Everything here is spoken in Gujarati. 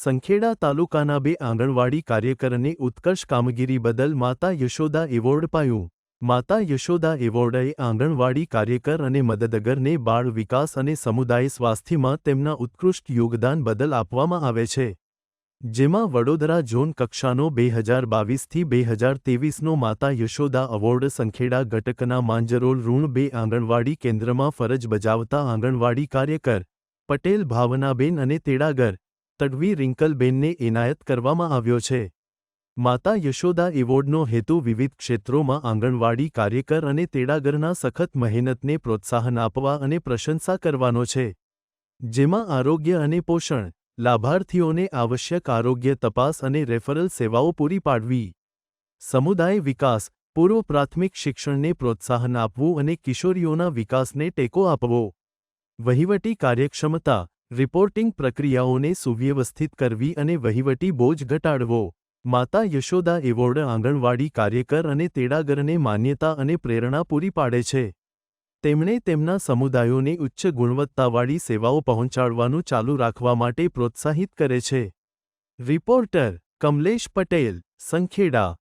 સંખેડા તાલુકાના બે આંગણવાડી કાર્યકરને ઉત્કર્ષ કામગીરી બદલ માતા યશોદા એવોર્ડ પાયું. માતા યશોદા એવોર્ડએ આંગણવાડી કાર્યકર અને મદદગરને બાળ વિકાસ અને સમુદાય સ્વાસ્થ્યમાં તેમના ઉત્કૃષ્ટ યોગદાન બદલ આપવામાં આવે છે. જેમાં વડોદરા ઝોન કક્ષાનો બે હજાર બાવીસથી બે હજાર તેવીસનો માતા યશોદા એવોર્ડ સંખેડા ઘટકના માંજરોલ ઋણ બે આંગણવાડી કેન્દ્રમાં ફરજ બજાવતા આંગણવાડી કાર્યકર પટેલ ભાવનાબેન અને તેડાગર તડવી રિંકલબેનને એનાયત કરવામાં આવ્યો છે. માતા યશોદા એવોર્ડનો હેતુ વિવિધ ક્ષેત્રોમાં આંગણવાડી કાર્યકર અને તેડાગરના સખત મહેનતને પ્રોત્સાહન આપવા અને પ્રશંસા કરવાનો છે. જેમાં આરોગ્ય અને પોષણ, લાભાર્થીઓને આવશ્યક આરોગ્ય તપાસ અને રેફરલ સેવાઓ પૂરી પાડવી. સમુદાય વિકાસ, પૂર્વ પ્રાથમિક શિક્ષણને પ્રોત્સાહન આપવું અને કિશોરીઓના વિકાસને ટેકો આપવો. વહીવટી કાર્યક્ષમતા રિપોર્ટિંગ પ્રક્રિયાઓને સુવ્યવસ્થિત કરવી અને વહીવટી બોજ ઘટાડવો. માતા યશોદા એવોર્ડ આંગણવાડી કાર્યકર અને તેડાગરને માન્યતા અને પ્રેરણા પૂરી પાડે છે. તેમણે તેમના સમુદાયોને ઉચ્ચ ગુણવત્તાવાળી સેવાઓ પહોંચાડવાનું ચાલુ રાખવા માટે પ્રોત્સાહિત કરે છે. રિપોર્ટર કમલેશ પટેલ, સંખેડા.